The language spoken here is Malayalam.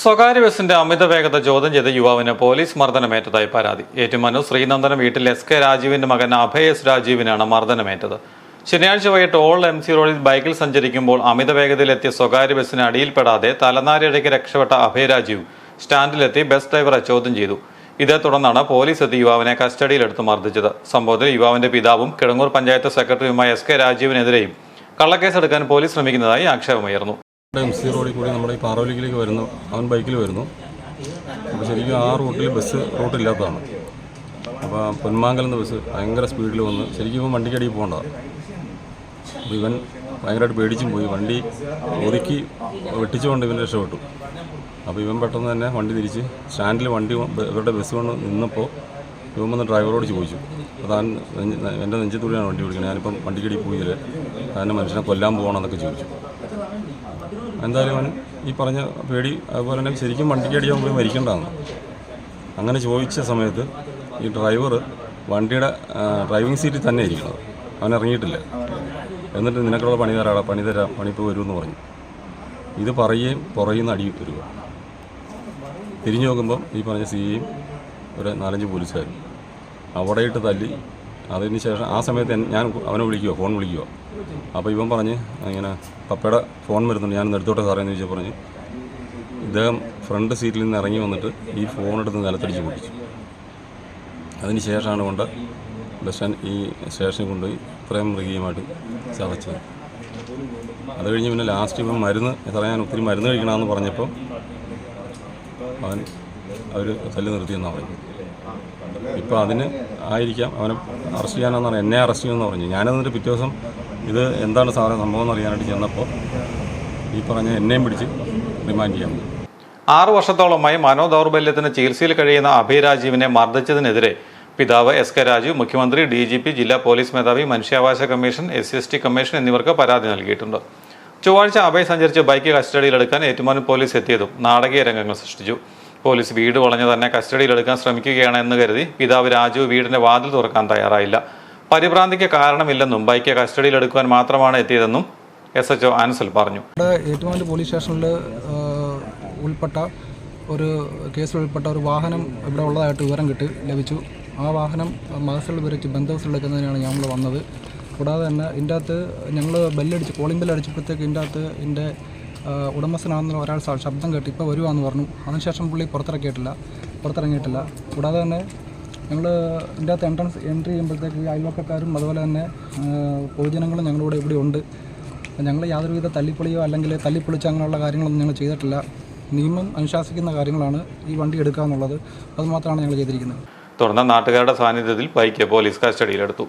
സ്വകാര്യ ബസിന്റെ അമിത വേഗത ചോദ്യം ചെയ്ത യുവാവിന് പോലീസ് മർദ്ദനമേറ്റതായി പരാതി. ഏറ്റുമാനൂർ ശ്രീനന്ദനം വീട്ടിൽ എസ് കെ രാജീവിന്റെ മകൻ അഭയ എസ് രാജീവിനാണ് മർദ്ദനമേറ്റത്. ശനിയാഴ്ച വൈകിട്ട് ഓൾ എം സി റോഡിൽ ബൈക്കിൽ സഞ്ചരിക്കുമ്പോൾ അമിത വേഗതയിലെത്തിയ സ്വകാര്യ ബസ്സിന് അടിയിൽപ്പെടാതെ തലനാരിഴയ്ക്ക് രക്ഷപ്പെട്ട അഭയ രാജീവ് സ്റ്റാൻഡിലെത്തി ബസ് ഡ്രൈവറെ ചോദ്യം ചെയ്തു. ഇതേ തുടർന്നാണ് പോലീസ് എത്തി യുവാവിനെ കസ്റ്റഡിയിലെടുത്ത് മർദ്ദിച്ചത്. സംഭവത്തിൽ യുവാവിന്റെ പിതാവും കിടങ്ങൂർ പഞ്ചായത്ത് സെക്രട്ടറിയുമായ എസ് കെ രാജീവിനെതിരെയും കള്ളക്കേസെടുക്കാൻ പോലീസ് ശ്രമിക്കുന്നതായി ആക്ഷേപമുയർന്നു. എം സി റോഡിൽ കൂടി നമ്മുടെ ഈ പാറോലിക്കിലേക്ക് വരുന്നു. അവൻ ബൈക്കിൽ വരുന്നു. അപ്പോൾ ശരിക്കും ആ റൂട്ടിൽ ബസ് റൂട്ടില്ലാത്തതാണ്. അപ്പോൾ പൊന്മാങ്കൽ എന്ന ബസ് ഭയങ്കര സ്പീഡിൽ വന്ന് ശരിക്കും ഇവൻ വണ്ടിക്കടിയിൽ പോകേണ്ടതാണ് അപ്പോൾ ഇവൻ ഭയങ്കരമായിട്ട് പേടിച്ചും പോയി. വണ്ടി ഒതുക്കി വെട്ടിച്ചുകൊണ്ട് ഇവൻ രക്ഷപ്പെട്ടു. അപ്പോൾ ഇവൻ പെട്ടെന്ന് തന്നെ വണ്ടി തിരിച്ച് സ്റ്റാൻഡിൽ വണ്ടി ഇവരുടെ ബസ് കൊണ്ട് നിന്നപ്പോൾ ഇവൻ വന്ന് ഡ്രൈവറോട് ചോദിച്ചു. താൻ എന്റെ നെഞ്ചത്തൂടിയാണ് വണ്ടി ഓടിക്കുന്നത് ഞാനിപ്പം വണ്ടിക്കടി പോയില്ലേ താൻ മനുഷ്യനെ കൊല്ലാൻ പോകണമെന്നൊക്കെ ചോദിച്ചു. എന്തായാലും അവൻ ഈ പറഞ്ഞ പേടി അതുപോലെ തന്നെ ശരിക്കും വണ്ടിക്ക് അടിയാൻ പോയി മരിക്കേണ്ടതാണ് അങ്ങനെ ചോദിച്ച സമയത്ത് ഈ ഡ്രൈവർ വണ്ടിയുടെ ഡ്രൈവിംഗ് സീറ്റിൽ തന്നെ ഇരിക്കുന്നത് അവൻ ഇറങ്ങിയിട്ടില്ല. എന്നിട്ട് നിനക്കുള്ള പണി തരാടാ പണി തരാം പണിപ്പോൾ വരുമെന്ന് പറഞ്ഞു. ഇത് പറയുകയും പുറയുന്ന അടി വരിക തിരിഞ്ഞു നോക്കുമ്പം ഈ പറഞ്ഞ സിയും ഒരു നാലഞ്ച് പോലീസുകാരും അവിടെയിട്ട് തല്ലി അതിന് ശേഷം ആ സമയത്ത് ഞാൻ അവനെ വിളിക്കുമോ ഫോൺ വിളിക്കുമോ അപ്പോൾ ഇവൻ പറഞ്ഞ് ഇങ്ങനെ പപ്പയുടെ ഫോൺ വരുന്നുണ്ട്. ഞാൻ എടുത്തോട്ടെ സാറേ എന്ന് ചോദിച്ചാൽ പറഞ്ഞ് ഇദ്ദേഹം ഫ്രണ്ട് സീറ്റിൽ നിന്ന് ഇറങ്ങി വന്നിട്ട് ഈ ഫോൺ എടുത്ത് നിലത്തടിച്ച് പൊട്ടിച്ചു. അതിന് ശേഷമാണ് കൊണ്ട് ബസ് സ്റ്റാൻഡ് ഈ സ്റ്റേഷനിൽ കൊണ്ടുപോയി ഇത്രയും മൃഗീയമായിട്ട് ചതച്ചത്. അത് കഴിഞ്ഞ് പിന്നെ ലാസ്റ്റ് ഇപ്പം മരുന്ന് സാറേ ഞാൻ ഒത്തിരി മരുന്ന് കഴിക്കണമെന്ന് പറഞ്ഞപ്പോൾ അവൻ അവർ തല്ലി നിർത്തിയെന്നാണ് പറഞ്ഞു ഇപ്പോൾ അതിന് ആയിരിക്കാം. അവനെ അറസ്റ്റ് ചെയ്യാനെന്ന് പറഞ്ഞു എന്നെ അറസ്റ്റ് ചെയ്യുമെന്ന് പറഞ്ഞു. ഞാനതിന്റെ പിറ്റേ ദിവസം ഇത് എന്താണ് സാറേ സംഭവം എന്ന് അറിയാനായിട്ട് ചെന്നപ്പോൾ ഈ പറഞ്ഞ എന്നെയും പിടിച്ച് റിമാൻഡ് ചെയ്യാൻ ആറു വർഷത്തോളമായി മനോദൗർബല്യത്തിന് ചികിത്സയിൽ കഴിയുന്ന അഭിരാജീവിനെ മർദ്ദിച്ചതിനെതിരെ പിതാവ് എസ് കെ രാജു മുഖ്യമന്ത്രി ഡി ജി പി ജില്ലാ പോലീസ് മേധാവി മനുഷ്യാവകാശ commission S C S T commission എന്നിവർക്ക് പരാതി നൽകിയിട്ടുണ്ട്. ചൊവ്വാഴ്ച അഭയ സഞ്ചരിച്ച് ബൈക്ക് കസ്റ്റഡിയിലെടുക്കാൻ ഏറ്റുമാനൂർ പോലീസ് എത്തിയതും നാടകീയ രംഗങ്ങൾ സൃഷ്ടിച്ചു. പോലീസ് വീട് വളഞ്ഞ് തന്നെ കസ്റ്റഡിയിലെടുക്കാൻ ശ്രമിക്കുകയാണ് എന്ന് കരുതി പിതാവ് രാജു വീടിന്റെ വാതിൽ തുറക്കാൻ തയ്യാറായില്ല. പരിഭ്രാന്തിക്ക് കാരണമില്ലെന്നും ബൈക്ക് കസ്റ്റഡിയിലെടുക്കുവാൻ മാത്രമാണ് എത്തിയതെന്നും എസ് എച്ച് അൻസൽ പറഞ്ഞു. ഇവിടെ ഏറ്റുമാനൂർ പോലീസ് സ്റ്റേഷനിൽ ഉൾപ്പെട്ട ഒരു കേസിൽ ഉൾപ്പെട്ട ഒരു വാഹനം ഇവിടെ ഉള്ളതായിട്ട് വിവരം കിട്ടി ലഭിച്ചു. ആ വാഹനം മഹസൽ വിവരിച്ച് ബന്ധവസിലെടുക്കുന്നതിനാണ് ഞങ്ങൾ വന്നത്. കൂടാതെ തന്നെ ഇതിന്റെ അകത്ത് ഞങ്ങൾ ബെല്ലടിച്ച് കോളിംഗ് ബെല്ലടിച്ചപ്പോഴത്തേക്ക് ഇതിന്റെ അകത്ത് എന്റെ ഉടമസ്ഥനാണെന്നുള്ള ഒരാൾ ശബ്ദം കേട്ട് ഇപ്പോൾ വരുവാന്ന് പറഞ്ഞു. അതിനുശേഷം പുള്ളി പുറത്തിറക്കിയിട്ടില്ല. പുറത്തിറങ്ങിയിട്ടില്ല. കൂടാതെ തന്നെ ഞങ്ങൾ ഇതിന്റെ അകത്ത് എൻട്രൻസ് എൻട്രി ചെയ്യുമ്പോഴത്തേക്ക് അയൽവക്കക്കാരും അതുപോലെ തന്നെ പൊതുജനങ്ങളും ഞങ്ങളുടെ കൂടെ ഇവിടെ ഉണ്ട്. ഞങ്ങൾ യാതൊരുവിധ തല്ലിപ്പൊളിയോ അല്ലെങ്കിൽ തല്ലിപ്പൊളിച്ചോ അങ്ങനെയുള്ള കാര്യങ്ങളൊന്നും ഞങ്ങൾ ചെയ്തിട്ടില്ല. നിയമം അനുശാസിക്കുന്ന കാര്യങ്ങളാണ് ഈ വണ്ടി എടുക്കുക എന്നുള്ളത് അതുമാത്രമാണ് ഞങ്ങൾ ചെയ്തിരിക്കുന്നത്. തുടർന്ന് നാട്ടുകാരുടെ സാന്നിധ്യത്തിൽ ബൈക്ക് പോലീസ് കസ്റ്റഡിയിലെടുത്തു.